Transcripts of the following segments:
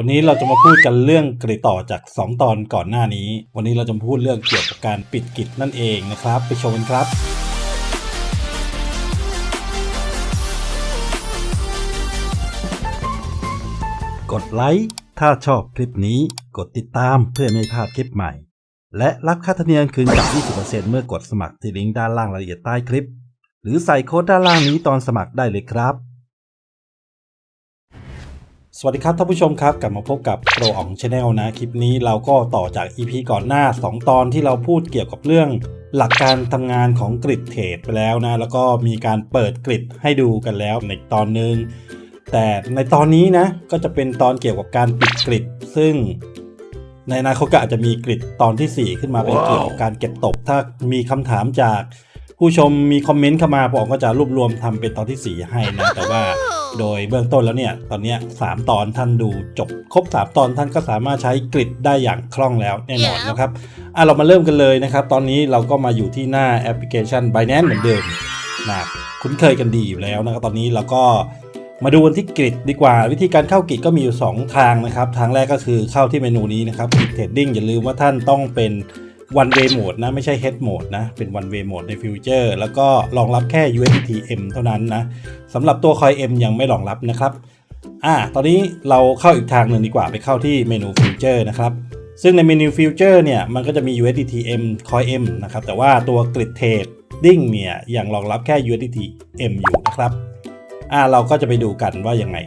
วันนี้เราจะมาพูดกันเรื่องกริดต่อจาก 2 ตอนก่อนหน้านี้ วันนี้เราจะมาพูดเรื่องเกี่ยวกับการปิดกิจนั่นเองนะครับ ไปชมกันครับ กดไลค์ถ้าชอบคลิปนี้ กดติดตามเพื่อไม่พลาดคลิปใหม่ และรับค่าธรรมเนียมคืนจาก 20%เมื่อกดสมัครที่ลิงก์ด้านล่างรายละเอียดใต้คลิป หรือใส่โค้ดด้านล่างนี้ตอนสมัครได้เลยครับ สวัสดีครับท่านผู้ชมครับ กลับมาพบกับโปรอองชาแนลนะ คลิปนี้เราก็ต่อจาก EP ก่อนหน้า 2 ตอนที่เราพูดเกี่ยวกับเรื่อง หลักการทำงานของกริดเทรดไปแล้วนะ แล้วก็มีการเปิดกริดให้ดูกันแล้วในตอนหนึ่งแต่ในตอนนี้นะ ก็จะเป็นตอนเกี่ยวกับการปิดกริดซึ่งในอนาคตก็อาจจะมีกริดตอนทีสี่4 ขึ้นมาเป็นเกี่ยวกับการเก็บตก ถ้ามีคำถามจากผู้ชมมีคอมเมนต์เข้ามาผมก็จะรวบรวมทำเป็นตอนที่ 4 ให้นะแต่ว่า โดยเบื้องต้นแล้วเนี่ยตอนเนี้ยสามตอนท่านดูจบครบ3ตอนท่านก็สามารถใช้กริดได้อย่างคล่องแล้วแน่นอนนะครับอะเรามาเริ่มกันเลยนะครับ ตอนนี้เราก็มาอยู่ที่หน้าแอปพลิเคชัน Binance เหมือนเดิมนะคุ้นเคยกันดีอยู่แล้วนะครับตอนนี้เราก็มาดูกันที่กริดดีกว่า วิธีการเข้ากริดก็มีอยู่ 2 ทางนะครับ ทางแรกก็คือเข้าที่เมนูนี้นะครับกริดเทรดดิ้งอย่าลืมว่าท่านต้องเป็น one way mode นะ ไม่ใช่ head mode นะ เป็น one way mode ในฟิวเจอร์แล้วก็รองรับแค่ USDT M เท่านั้นนะสำหรับตัว Coin M ยังไม่รองรับนะครับอ่าตอนนี้เราเข้าอีกทางหนึ่งดีกว่าไปเข้าที่เมนูฟิวเจอร์นะครับซึ่งในเมนูฟิวเจอร์เนี่ยมันก็จะมี USDT M Coin M นะครับแต่ว่าตัว Grid Trading เนี่ยยังรองรับแค่ USDT M อยู่นะครับอ่าเราก็จะไปดูกันว่ายังไง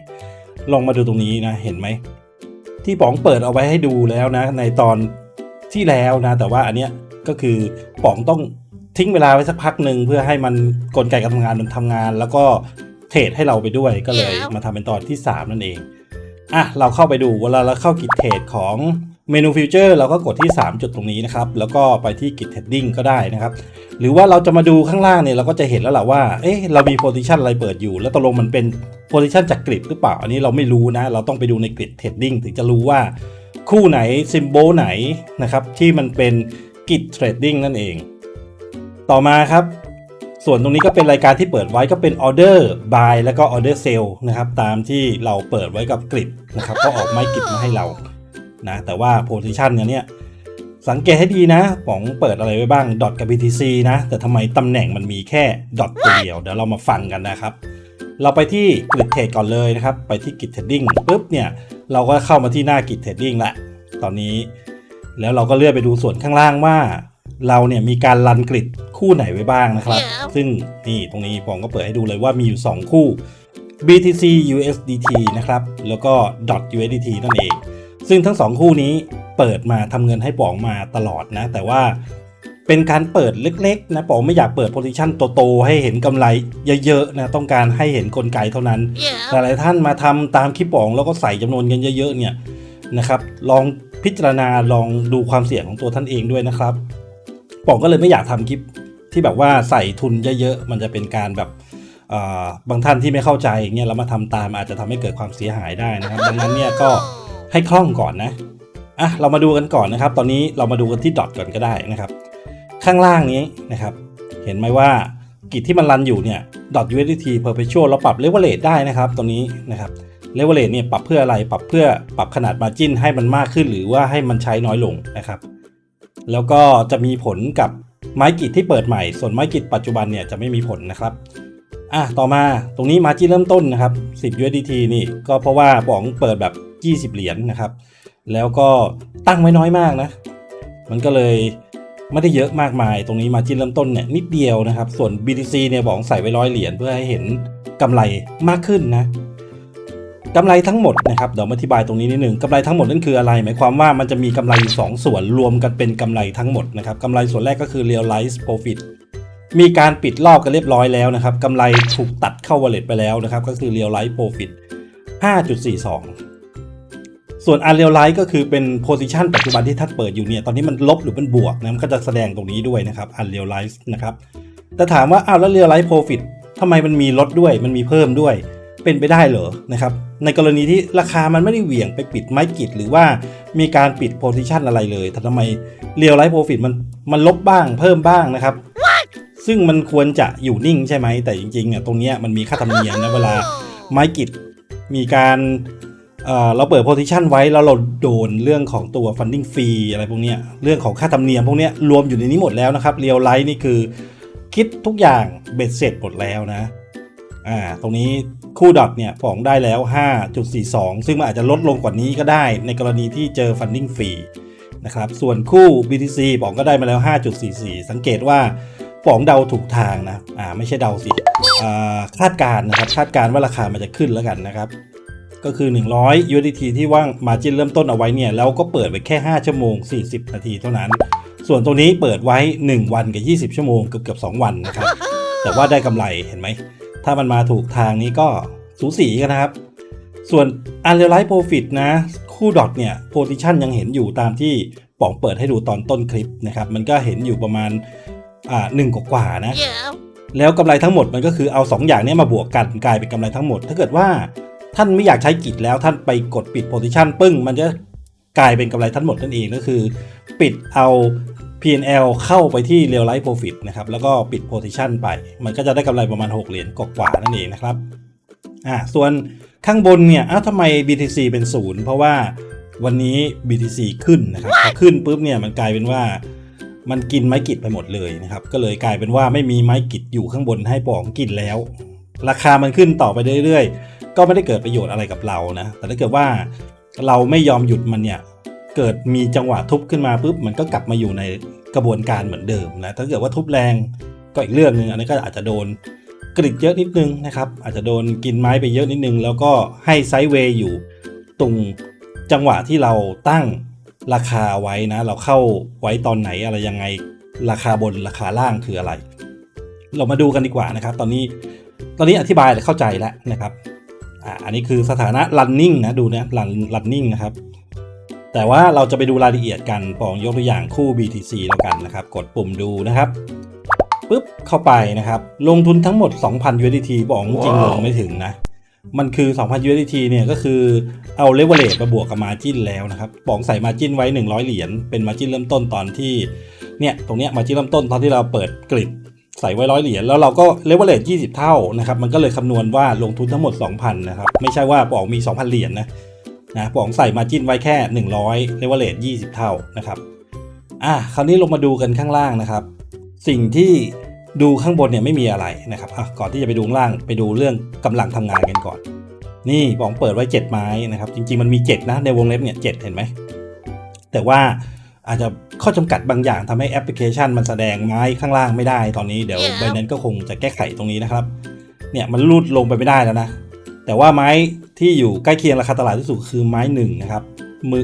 ลองมาดูตรงนี้นะเห็นไหมที่ป๋องเปิดเอาไว้ให้ดูแล้วนะในตอน ที่แล้วนะ แต่ว่าอันเนี้ยก็คือป๋องต้องทิ้งเวลาไว้สักพักหนึ่งเพื่อให้มันกลไกการทำงานมันทำงาน แล้วก็เทรดให้เราไปด้วยก็เลยมาทำเป็นตอนที่ 3 นั่นเองอะเราเข้าไปดูเวลาเราเข้ากิจเทรดของเมนูฟิวเจอร์เราก็กดที่ 3 จุดตรงนี้นะครับ แล้วก็ไปที่กิจเทรดดิ้งก็ได้นะครับ หรือว่าเราจะมาดูข้างล่างเนี่ยเราก็จะเห็นแล้วแหละว่าเอ๊ะเรามีโพซิชันอะไรเปิดอยู่ แล้วตกลงมันเป็นโพซิชันจากกริดหรือเปล่า อันนี้เราไม่รู้นะ เราต้องไปดูในกริดเทรดดิ้งถึงจะรู้ว่า คู่ไหนซิมโบลไหนนะครับที่มันเป็นกิจเทรดดิ้งนั่นเอง ต่อมาครับ ส่วนตรงนี้ก็เป็นรายการที่เปิดไว้ก็เป็นออเดอร์บายแล้วก็ออเดอร์เซลนะครับตามที่เราเปิดไว้กับกริดนะครับก็ออกไม้กริดมาให้เรานะแต่ว่าโพซิชันเนี่ยสังเกตให้ดีนะป๋องเปิดอะไรไว้บ้างดอทกับ BTC นะ แต่ทำไมตำแหน่งมันมีแค่ดอทตัวเดียว เดี๋ยวเรามาฟังกันนะครับ เราไปที่กริดเทรดก่อนเลยนะครับ ไปที่กริดเทรดดิ้งปุ๊บเนี่ย เราก็เข้ามาที่หน้ากิจเทรดดิ้งละตอนนี้ แล้วเราก็เลื่อนไปดูส่วนข้างล่างว่า เราเนี่ยมีการรันกริดคู่ไหนไว้บ้างนะครับ Yeah. ซึ่งนี่ตรงนี้ผมก็เปิดให้ดูเลยว่ามีอยู่ 2 คู่ BTC USDT นะครับ แล้วก็ .USDT นั่นเอง ซึ่งทั้ง 2 คู่นี้เปิดมาทำเงินให้ป๋องมาตลอดนะ แต่ว่า เป็นการเปิดเล็กๆนะป๋องไม่อยากเปิดโพซิชันโตๆให้เห็นกำไรเยอะๆนะต้องการให้เห็นกลไกเท่านั้นห Yeah. ลายๆท่านมาทำตามคลิปป๋องแล้วก็ใส่จำนวนเงินเยอะๆเนี่ยนะครับ ลองพิจารณาลองดูความเสี่ยงของตัวท่านเองด้วยนะครับป๋องก็เลยไม่อยากทำคลิปที่แบบว่าใส่ทุนเยอะๆมันจะเป็นการแบบเอ่อบางท่านที่ไม่เข้าใจอย่างเงี้ยแล้วมาทำตามอาจจะทำให้เกิดความเสียหายได้นะครับ ดังนั้นเนี่ยก็ให้คล่องก่อนนะอะเรามาดูกันก่อนนะครับ ตอนนี้เรามาดูกันที่ดอทก่อนก็ได้นะครับ ข้างล่างนี้นะครับ เห็นไหมว่ากิจที่มันรันอยู่เนี่ย .USDT perpetual เราปรับ leverage ได้นะครับ ตรงนี้นะครับ leverage เนี่ยปรับเพื่ออะไรปรับเพื่อปรับขนาด margin ให้มันมากขึ้น หรือว่าให้มันใช้น้อยลงนะครับ แล้วก็จะมีผลกับไม้กิจที่เปิดใหม่ ส่วนไม้กิจปัจจุบันเนี่ยจะไม่มีผลนะครับอะต่อมาตรงนี้ margin เริ่มต้นนะครับ10 USDT นี่ก็เพราะว่าป๋องเปิดแบบ 20 เหรียญนะครับ แล้วก็ตั้งไว้น้อยมากนะ มันก็เลย ไม่ได้เยอะมากมาย ตรงนี้มาจิ้นเริ่มต้นเนี่ยนิดเดียวนะครับ ส่วน BTC เนี่ยบอกใส่ไว้ร้อยเหรียญเพื่อให้เห็นกำไรมากขึ้นนะกำไรทั้งหมดนะครับเดี๋ยวมาอธิบายตรงนี้นิดนึงกำไรทั้งหมดนั่นคืออะไร หมายความว่ามันจะมีกำไรอยู่สองส่วนรวมกันเป็นกำไรทั้งหมดนะครับกำไรส่วนแรกก็คือ realized profit มีการปิดรอบกันเรียบร้อยแล้วนะครับกำไรถูกตัดเข้า wallet ไปแล้วนะครับ ก็คือ realized profit 5.42 ส่วน unrealized ก็คือเป็น position ปัจจุบันที่ท่านเปิดอยู่เนี่ยตอนนี้มันลบหรือมันบวกนะมันก็จะแสดงตรงนี้ด้วยนะครับ u n r e a l i z e นะครับแต่ถามว่าอ้าวแล้ว realize profit ทำไมมันมีลดด้วยมันมีเพิ่มด้วย เป็นไปได้เหรอนะครับในกรณีที่ราคามันไม่ได้เหวี่ยงไปปิดไม้กิดหรือว่ามีการปิด position อะไรเลยแต่ทำไม realized profit มันมันลบบ้างเพิ่มบ้างนะครับซึ่งมันควรจะอยู่นิ่งใช่ไหมแต่จริงๆอะตรงเนี้ยมันมีค่าธรรมเนียมนะเวลาไม้กิจมีการ เราเปิด position ไว้แล้วเราโดนเรื่องของตัว funding fee อะไรพวกนี้เรื่องของค่าธรรมเนียมพวกนี้รวมอยู่ในนี้หมดแล้วนะครับเรียวไลท์นี่คือคิดทุกอย่างเบ็ดเสร็จหมดแล้วนะอ่าตรงนี้คู่ดอทเนี่ยป๋องได้แล้ว 5.42 ซึ่งมันอาจจะลดลงกว่านี้ก็ได้ในกรณีที่เจอ funding fee นะครับส่วนคู่ BTC ป๋องก็ได้มาแล้ว 5.44 สังเกตว่าป๋องเดาถูกทางนะอ่าไม่ใช่เดาสิอ่าคาดการณ์นะครับคาดการณ์ว่าราคามันจะขึ้นแล้วกันนะครับ ก็คือ 100 USDT ที่ว่างมาจินเริ่มต้นเอาไว้เนี่ยแล้วก็เปิดไปแค่ 5 ชั่วโมง 40 นาทีเท่านั้น ส่วนตัวนี้เปิดไว้ 1 วันกับ 20 ชั่วโมงเกือบเกือบ2วันนะครับ แต่ว่าได้กำไรเห็นไหม ถ้ามันมาถูกทางนี้ก็สูสีกันนะครับ ส่วน Unrealized Profit นะ คู่ดอทเนี่ย Position ยังเห็นอยู่ตามที่ป๋องเปิดให้ดูตอนต้นคลิปนะครับ มันก็เห็นอยู่ประมาณอ่าหนึ่งกว่าๆนะ Yeah. แล้วกำไรทั้งหมดมันก็คือเอา 2 อย่างเนี้มาบวกกันกลายเป็นกำไรทั้งหมด ถ้าเกิดว่า ท่านไม่อยากใช้กิจแล้วท่านไปกดปิดโพซิชันปึ้ง มันจะกลายเป็นกำไรทั้งหมดนั่นเองก็คือ ปิดเอา P&L เข้าไปที่ Real Life Profit นะครับแล้วก็ปิดโพซิชันไป มันก็จะได้กำไรประมาณ 6 เหรียญกว่าๆนั่นเองนะครับอ่าส่วนข้างบนเนี่ยอ้าวทำไม BTC เป็นศูนย์เพราะว่าวันนี้ BTC ขึ้นนะครับพอขึ้นปุ๊บเนี่ยมันกลายเป็นว่ามันกินไม้กิดไปหมดเลยนะครับก็เลยกลายเป็นว่าไม่มีไม้กิดอยู่ข้างบนให้ปองกินแล้ว ราคามันขึ้นต่อไปเรื่อยๆ ก็ไม่ได้เกิดประโยชน์อะไรกับเรานะ แต่ถ้าเกิดว่าเราไม่ยอมหยุดมันเนี่ยเกิดมีจังหวะทุบขึ้นมาปุ๊บมันก็กลับมาอยู่ในกระบวนการเหมือนเดิมนะถ้าเกิดว่าทุบแรงก็อีกเรื่องหนึ่งอันนี้ก็อาจจะโดนกริดเยอะนิดนึงนะครับ อาจจะโดนกินไม้ไปเยอะนิดนึง แล้วก็ให้ไซด์เวย์อยู่ตรงจังหวะที่เราตั้งราคาไว้นะ เราเข้าไว้ตอนไหนอะไรยังไงราคาบนราคาล่างคืออะไร เรามาดูกันดีกว่านะครับ ตอนนี้ตอนนี้อธิบายเข้าใจแล้วนะครับ อ่าอันนี้คือสถานะ running นะดูนะ run running นะครับ แต่ว่าเราจะไปดูรายละเอียดกันปองยกตัวอย่างคู่ BTC แล้วกันนะครับ กดปุ่มดูนะครับปุ๊บเข้าไปนะครับ ลงทุนทั้งหมด 2,000 USDT บอกจริงๆลงไม่ถึงนะมันคือ 2,000 USDT เนี่ยก็คือเอาเลเวลเลตมาบวกกับมาจินแล้วนะครับป๋องใส่มาจินไว้ 100 เหรียญ เป็นมาจินเริ่มต้นตอนที่ เนี่ย ตรงเนี้ยมาจินเริ่มต้นตอนที่เราเปิดกริด ใส่ไว้ร้อยเหรียญแล้วเราก็เลเวลเลต20เท่านะครับมันก็เลยคำนวณว่าลงทุนทั้งหมด 2,000นะครับไม่ใช่ว่าป๋องมี 2,000 เหรียญนะนะป๋องใส่มาจิ้นไว้แค่ 100เลเวลเลต20เท่านะครับอะคราวนี้ลงมาดูกันข้างล่างนะครับ สิ่งที่ดูข้างบนเนี่ยไม่มีอะไรนะครับอะก่อนที่จะไปดูล่างไปดูเรื่องกำลังทำงานกันก่อน นี่ป๋องเปิดไว้ 7 ไม้นะครับจริงๆมันมี 7 นะในวงเล็บเนี่ยเเห็นไหมแต่ว่า อาจจะข้อจำกัดบางอย่างทำให้แอปพลิเคชันมันแสดงไม้ข้างล่างไม่ได้ตอนนี้เดี๋ยว Yeah. ไบนั้นก็คงจะแก้ไขตรงนี้นะครับ เนี่ยมันรูดลงไปไม่ได้แล้วนะ แต่ว่าไม้ที่อยู่ใกล้เคียงราคาตลาดที่สุดคือไม้หนึ่งนะครับมือ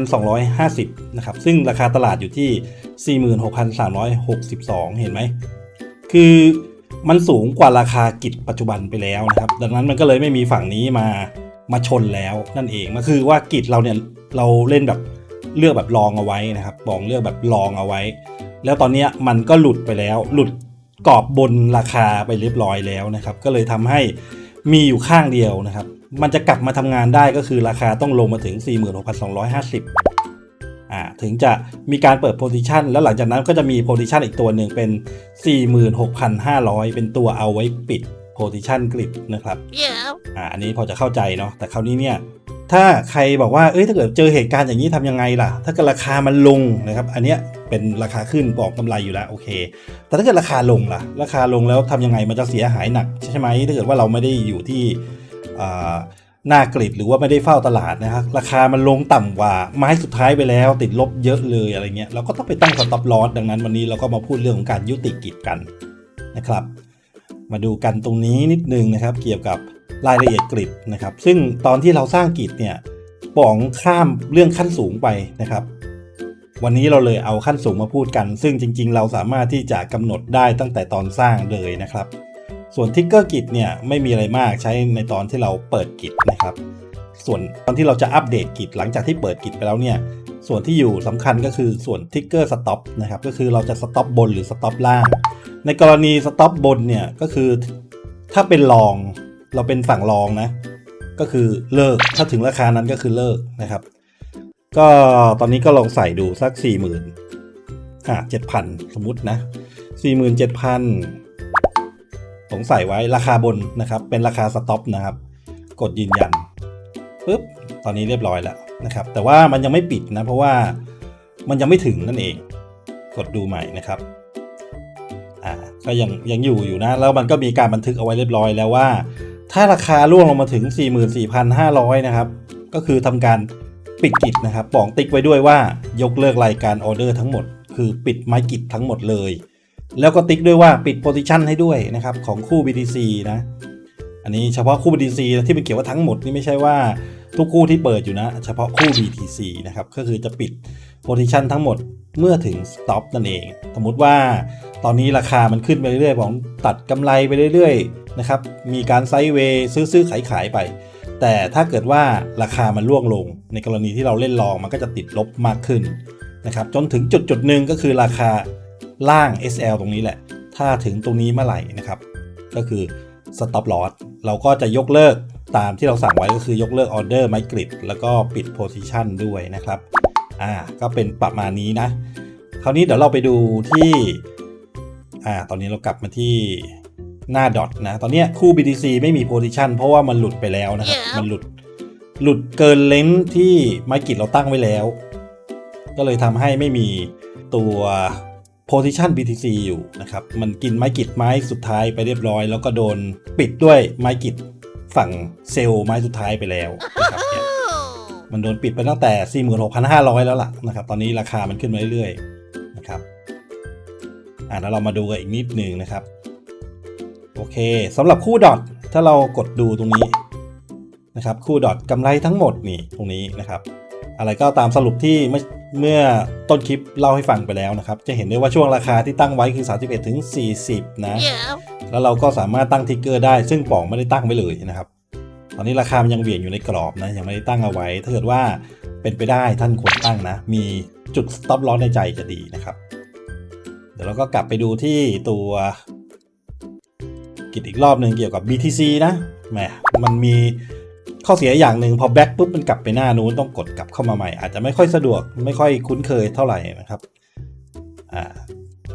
46,250 นะครับ ซึ่งราคาตลาดอยู่ที่ 46,362 เห็นไหม คือมันสูงกว่าราคากิจปัจจุบันไปแล้วนะครับ ดังนั้นมันก็เลยไม่มีฝั่งนี้มามาชนแล้วนั่นเองมันคือว่ากิจเราเนี่ย เราเล่นแบบ เลือกแบบลองเอาไว้นะครับบองเลือกแบบลองเอาไว้ แล้วตอนเนี้ยมันก็หลุดไปแล้ว หลุดกรอบบนราคาไปเรียบร้อยแล้วนะครับ ก็เลยทำให้มีอยู่ข้างเดียวนะครับ มันจะกลับมาทำงานได้ก็คือราคาต้องลงมาถึง 46,250อ่าถึงจะมีการเปิดโพซิชันแล้วหลังจากนั้นก็จะมีโพซิชันอีกตัวหนึ่งเป็น 46,500 เป็นตัวเอาไว้ปิดโพซิชันกริดนะครับ Yeah. อ่าอันนี้พอจะเข้าใจเนาะแต่คราวนี้เนี่ย ถ้าใครบอกว่าเอ้ยถ้าเกิดเจอเหตุการณ์อย่างนี้ทำยังไงล่ะ ถ้าเกิดราคามันลงนะครับ อันเนี้ยเป็นราคาขึ้นบอกกำไรอยู่แล้วโอเค แต่ถ้าเกิดราคาลงล่ะ ราคาลงแล้วทำยังไงมันจะเสียหายหนักใช่ไหมถ้าเกิดว่าเราไม่ได้อยู่ที่หน้ากริดหรือว่าไม่ได้เฝ้าตลาดนะครับราคามันลงต่ำกว่า ไม้สุดท้ายไปแล้ว ติดลบเยอะเลยอะไรเงี้ยเราก็ต้องไปตั้งสต็อปลอสดังนั้นวันนี้เราก็มาพูดเรื่องของการยุติกิจกันนะครับ มาดูกันตรงนี้นิดนึงนะครับ เกี่ยวกับรายละเอียดกริดนะครับ ซึ่งตอนที่เราสร้างกริดเนี่ยป๋องข้ามเรื่องขั้นสูงไปนะครับ วันนี้เราเลยเอาขั้นสูงมาพูดกัน ซึ่งจริง ๆ เราสามารถที่จะกำหนดได้ตั้งแต่ตอนสร้างเลยนะครับ ส่วนทิกเกอร์กิจเนี่ยไม่มีอะไรมากใช้ในตอนที่เราเปิดกิจนะครับส่วนตอนที่เราจะอัปเดตกิจหลังจากที่เปิดกิจไปแล้วเนี่ย ส่วนที่อยู่สำคัญก็คือส่วนทิกเกอร์สต็อปนะครับ ก็คือเราจะสต็อปบนหรือสต็อปล่าง ในกรณีสต็อปบนเนี่ยก็คือถ้าเป็นลองเราเป็นฝั่งลองนะ ก็คือเลิกถ้าถึงราคานั้นก็คือเลิกนะครับ ก็ตอนนี้ก็ลองใส่ดูสักสี่หมื่นอะเจ็ดพันสมมตินะสี่หมื่นเจ็ดพันผมใส่ไว้ราคาบนนะครับ เป็นราคาสต็อปนะครับ กดยืนยันปุ๊บตอนนี้เรียบร้อยแล้วนะครับ แต่ว่ามันยังไม่ปิดนะ เพราะว่ามันยังไม่ถึงนั่นเอง กดดูใหม่นะครับ ก็ยังยังอยู่อยู่นะ แล้วมันก็มีการบันทึกเอาไว้เรียบร้อยแล้วว่า ถ้าราคาร่วงลงมาถึง 44,500 นะครับ ก็คือทำการปิดกิจนะครับบอกติ๊กไว้ด้วยว่ายกเลิกรายการออเดอร์ทั้งหมด คือปิดไม้กิจทั้งหมดเลย แล้วก็ติ๊กด้วยว่าปิดโพซิชันให้ด้วยนะครับของคู่ BTC นะ อันนี้เฉพาะคู่ BTC นะที่เป็นเกี่ยวว่าทั้งหมดนี่ไม่ใช่ว่า ทุกคู่ที่เปิดอยู่นะ เฉพาะคู่ BTC นะครับ ก็คือจะปิดโพซิชันทั้งหมดเมื่อถึง stop นั่นเอง สมมุติว่าตอนนี้ราคามันขึ้นไปเรื่อยๆผมตัดกำไรไปเรื่อยๆนะครับ มีการไซด์เวย์ซื้อๆขายๆไป แต่ถ้าเกิดว่าราคามันร่วงลง ในกรณีที่เราเล่นลองมันก็จะติดลบมากขึ้นนะครับ จนถึงจุดจุดๆหนึ่งก็คือราคาล่าง SL ตรงนี้แหละ ถ้าถึงตรงนี้เมื่อไหร่นะครับ ก็คือ stop loss เราก็จะยกเลิก ตามที่เราสั่งไว้ก็คือยกเลิกออเดอร์ไมกริดแล้วก็ปิด position ด้วยนะครับ อ่า ก็เป็นประมาณนี้นะ คราวนี้เดี๋ยวเราไปดูที่ อ่า ตอนนี้เรากลับมาที่หน้าดอทนะ ตอนเนี้ยคู่ BTC ไม่มี position เพราะว่ามันหลุดไปแล้วนะครับ มันหลุด หลุดเกินเลนส์ที่ไมกิดเราตั้งไว้แล้ว ก็เลยทำให้ไม่มีตัว position BTC อยู่นะครับ มันกินไม้กิดไม้สุดท้ายไปเรียบร้อย แล้วก็โดนปิดด้วยไม้กิด ฝั่งเซลล์ไม้สุดท้ายไปแล้วนะครับเนี่ยมันโดนปิดไปตั้งแต่ 46,500 แล้วล่ะนะครับ ตอนนี้ราคามันขึ้นมาเรื่อยๆนะครับอ่าแล้วเรามาดูกันอีกนิดหนึ่งนะครับ โอเคสำหรับคู่ดอทถ้าเรากดดูตรงนี้นะครับ คู่ดอทกำไรทั้งหมดนี่ตรงนี้นะครับ อะไรก็ตามสรุปที่เมื่อเมื่อต้นคลิปเล่าให้ฟังไปแล้วนะครับ จะเห็นได้ว่าช่วงราคาที่ตั้งไว้คือ 31ถึง40 นะ Yeah. แล้วเราก็สามารถตั้งทิกเกอร์ได้ ซึ่งป๋องไม่ได้ตั้งไว้เลยนะครับ ตอนนี้ราคามันยังเวี่ยงอยู่ในกรอบนะ ยังไม่ได้ตั้งเอาไว้ ถ้าเกิดว่าเป็นไปได้ท่านควรตั้งนะ มีจุด stop loss ในใจจะดีนะครับ เดี๋ยวเราก็กลับไปดูที่ตัวกิจอีกรอบหนึ่งเกี่ยวกับ BTC นะแหมมันมีข้อเสียอย่างหนึ่งพอแบ็กปุ๊บมันกลับไปหน้านู้นต้องกดกลับเข้ามาใหม่ อาจจะไม่ค่อยสะดวกไม่ค่อยคุ้นเคยเท่าไหร่นะครับอ่า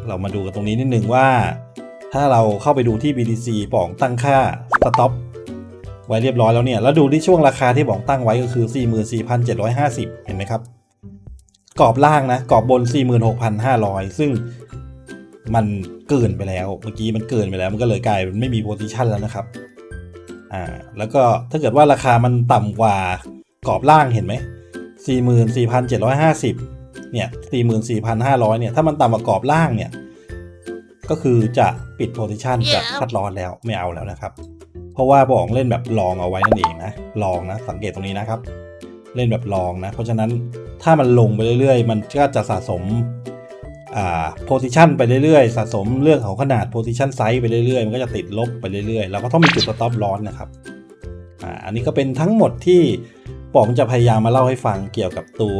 เรามาดูกันตรงนี้นิดนึงว่า ถ้าเราเข้าไปดูที่ BTC ป๋องตั้งค่า stop ไว้เรียบร้อยแล้วเนี่ย แล้วดูที่ช่วงราคาที่ป๋องตั้งไว้ก็คือ 44,750 เห็นไหมครับ กรอบล่างนะ กรอบบน 46,500 ซึ่งมันเกินไปแล้ว เมื่อกี้มันเกินไปแล้ว มันก็เลยกลายเป็นไม่มีโพซิชันแล้วนะครับ อ่า แล้วก็ถ้าเกิดว่าราคามันต่ำกว่ากรอบล่างเห็นไหม 44,750 เนี่ย 44,500 เนี่ย ถ้ามันต่ำกว่ากรอบล่างเนี่ย ก็คือจะปิดโพซิชันจะคัดลอนแล้วไม่เอาแล้วนะครับ เพราะว่าบอกเล่นแบบลองเอาไว้นั่นเองนะลองนะสังเกตตรงนี้นะครับ เล่นแบบลองนะ เพราะฉะนั้นถ้ามันลงไปเรื่อยๆ มันก็จะสะสมอ่าโพซิชันไปเรื่อยๆ สะสมเรื่องของขนาดโพซิชันไซส์ไปเรื่อยๆ มันก็จะติดลบไปเรื่อยๆเราก็ต้องมีจุดสต็อปลอสนะครับอ่าอันนี้ก็เป็นทั้งหมดที่ป๋องจะพยายามมาเล่าให้ฟังเกี่ยวกับตัว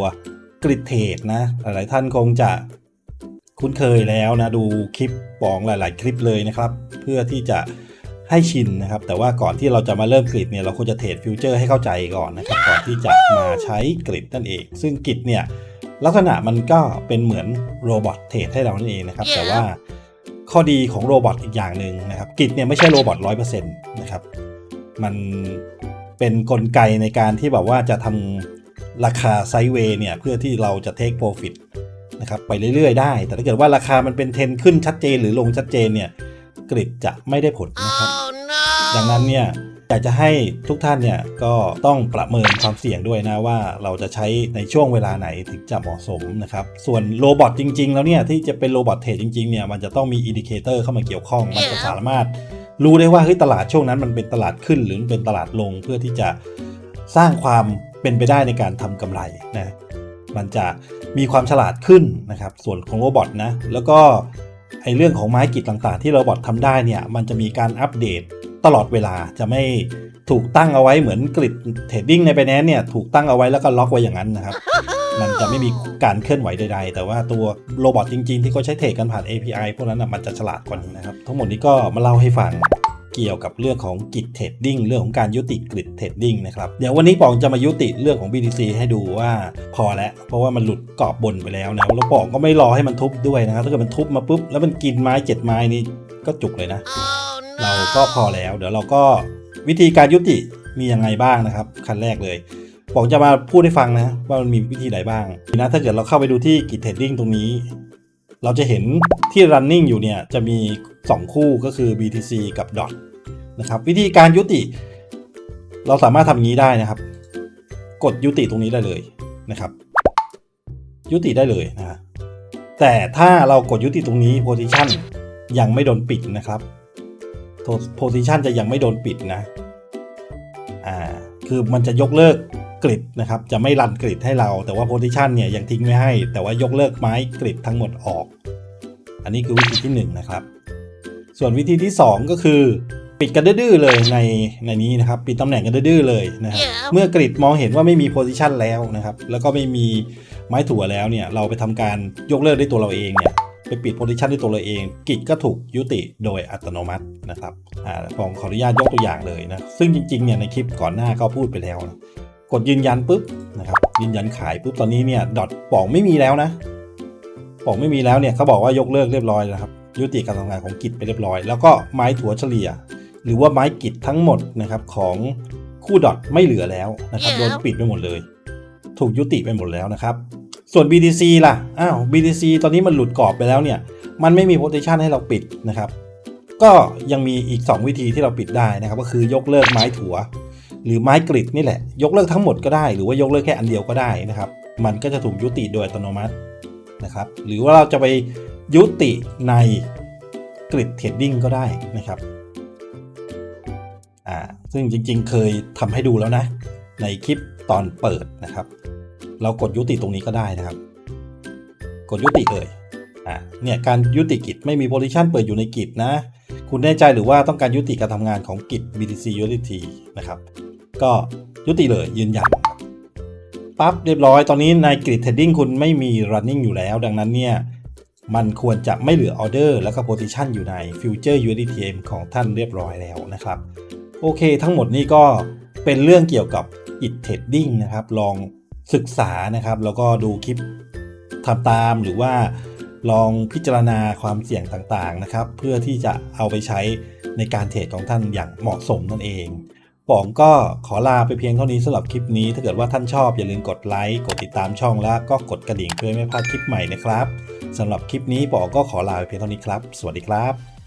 กริดเทรดนะ หลายๆท่านคงจะ คุ้นเคยแล้วนะดูคลิปป๋องหลาย ๆ คลิปเลยนะครับ เพื่อที่จะให้ชินนะครับ แต่ว่าก่อนที่เราจะมาเริ่มกริดเนี่ยเราควรจะเทรดฟิวเจอร์ให้เข้าใจก่อนนะครับก่อนที่จะมาใช้กริดนั่นเอง ซึ่งกริดเนี่ยลักษณะมันก็เป็นเหมือนโรบอทเทรดให้เรานั่นเองนะครับ Yeah. แต่ว่าข้อดีของโรบอทอีกอย่างหนึ่งนะครับกิจเนี่ยไม่ใช่โรบอทร้อยเปอร์เซ็นต์นะครับมันเป็นกลไกในการที่แบบว่าจะทำราคาไซด์เวย์เนี่ยเพื่อที่เราจะเทคโปรฟิต นะครับไปเรื่อยๆ ได้ แต่ถ้าเกิดว่าราคามันเป็นเทรนขึ้นชัดเจนหรือลงชัดเจนเนี่ยกริดจะไม่ได้ผลนะครับ Oh no. ดังนั้นเนี่ยอยากจะให้ทุกท่านเนี่ยก็ต้องประเมินความเสี่ยงด้วยนะว่าเราจะใช้ในช่วงเวลาไหนถึงจะเหมาะสมนะครับ ส่วนโรบอทจริง ๆ แล้วเนี่ยที่จะเป็นโรบอทเทรดจริงๆเนี่ยมันจะต้องมีอินดิเคเตอร์เข้ามาเกี่ยวข้อง มันจะสามารถรู้ได้ว่าเฮ้ยตลาดช่วงนั้นมันเป็นตลาดขึ้นหรือมันเป็นตลาดลงเพื่อที่จะสร้างความเป็นไปได้ในการทำกำไรนะ มันจะมีความฉลาดขึ้นนะครับ ส่วนของโรบอทนะ แล้วก็ไอเรื่องของไม้กิจต่างๆ ที่โรบอททำได้เนี่ยมันจะมีการอัปเดตตลอดเวลาจะไม่ถูกตั้งเอาไว้เหมือนกริดเทรดดิ้งในไปแนนเนี่ยถูกตั้งเอาไว้แล้วก็ล็อกไว้อย่างนั้นนะครับ มันจะไม่มีการเคลื่อนไหวใด ๆ แต่ว่าตัวโรบอทจริง ๆ ที่เขาใช้เทรดกันผ่าน API พวกนั้นนะมันจะฉลาดกว่านี้นะครับ ทั้งหมดนี้ก็มาเล่าให้ฟัง เกี่ยวกับเรื่องของกิจเทรดดิ้งเรื่องของการยุติกริดเทรดดิ้งนะครับเดี๋ยววันนี้ปองจะมายุติเรื่องของ BTC ให้ดูว่าพอแล้ว เพราะว่ามันหลุดกรอบบนไปแล้วนะแล้วปองก็ไม่รอให้มันทุบด้วยนะครับถ้าเกิดมันทุบมาปุ๊บแล้วมันกินไม้เจ็ดไม้นี่ก็จุกเลยนะ Oh no. เราก็พอแล้วเดี๋ยวเราก็วิธีการยุติมียังไงบ้างนะครับขั้นแรกเลยผมจะมาพูดให้ฟังนะว่ามันมีวิธีไหนบ้างนะถ้าเกิดเราเข้าไปดูที่กิจเทรดดิ้งตรงนี้ เราจะเห็นที่ running อยู่เนี่ยจะมี 2 คู่ก็คือ BTC กับ DOT นะครับ วิธีการยุติ เราสามารถทำงนี้ได้นะครับ กดยุติตรงนี้ได้เลยนะครับ ยุติได้เลยนะแต่ถ้าเรากดยุติตรงนี้ position ยังไม่โดนปิดนะครับ position จะยังไม่โดนปิดนะอ่าคือมันจะยกเลิกกริดนะครับ จะไม่รันกริดให้เรา แต่ว่า position เนี่ยยังทิ้งไว้ให้ แต่ว่ายกเลิกไม้กริดทั้งหมดออก อันนี้คือวิธีที่ 1นงนะครับ ส่วนวิธีที่ 2 ก็คือ ปิดกันดื้อๆเลยในในนี้นะครับปิดตำแหน่งกันดื้อๆเลยนะครับเมื่อกริดมองเห็นว่าไม่มี position แล้วนะครับแล้วก็ไม่มีไม้ถั่วแล้วเนี่ยเราไปทำการยกเลิกด้วยตัวเราเองเนี่ยไปปิด position ด้วยตัวเราเอง กิจก็ถูกยุติโดยอัตโนมัตินะครับอ่าผมขออนุญาตยกตัวอย่างเลยนะซึ่งจริงๆเนี่ยในคลิปก่อนหน้าก็พูดไปแล้วนะกดยืนยันปุ๊บนะครับยืนยันขายปุ๊บตอนนี้เนี่ยดอทป่องไม่มีแล้วนะป่องไม่มีแล้วเนี่ยเขาบอกว่ายกเลิกเรียบร้อยแล้วครับยุติการทำงานของกิจไปเรียบร้อย แล้วก็ไม้ถั่วเฉลี่ย หรือว่าไม้กิจทั้งหมดนะครับของคู่ดอทไม่เหลือแล้วนะครับโดนปิดไปหมดเลย ถูกยุติไปหมดแล้วนะครับ ส่วน BTC ล่ะอ้าว BTC ตอนนี้มันหลุดกรอบไปแล้วเนี่ย มันไม่มี position ให้เราปิดนะครับ ก็ยังมีอีก 2 วิธีที่เราปิดได้นะครับ ก็คือยกเลิกไม้ถั่วหรือไม้กริดนี่แหละ ยกเลิกทั้งหมดก็ได้ หรือว่ายกเลิกแค่อันเดียวก็ได้นะครับ มันก็จะถูกยุติโดยอัตโนมัตินะครับ หรือว่าเราจะไปยุติในกริดเทรดดิ้งก็ได้นะครับ อ่าซึ่งจริงๆ เคยทำให้ดูแล้วนะ ในคลิปตอนเปิดนะครับ เรากดยุติตรงนี้ก็ได้นะครับ กดยุติเลยอ่าเนี่ยการยุติกิจไม่มีโพซิชันเปิดอยู่ในกิจนะ คุณแน่ใจหรือว่าต้องการยุติการทำงานของกิจ BTC USDT นะครับ ก็ยุติเลยยืนยันปั๊บเรียบร้อยตอนนี้ในกริดเทรดดิ้งคุณไม่มี running อยู่แล้ว ดังนั้นเนี่ยมันควรจะไม่เหลือออเดอร์แล้วก็โพซิชันอยู่ใน Future USDTM ของท่านเรียบร้อยแล้วนะครับ โอเค ทั้งหมดนี้ก็เป็นเรื่องเกี่ยวกับ it trading นะครับ ลองศึกษานะครับ แล้วก็ดูคลิปทำตามหรือว่าลองพิจารณาความเสี่ยงต่างๆนะครับ เพื่อที่จะเอาไปใช้ในการเทรดของท่านอย่างเหมาะสมนั่นเองป๋องก็ขอลาไปเพียงเท่านี้สำหรับคลิปนี้ ถ้าเกิดว่าท่านชอบอย่าลืมกดไลค์กดติดตามช่องแล้วก็กดกระดิ่งเพื่อไม่พลาดคลิปใหม่นะครับสำหรับคลิปนี้ป๋องก็ขอลาไปเพียงเท่านี้ครับ สวัสดีครับ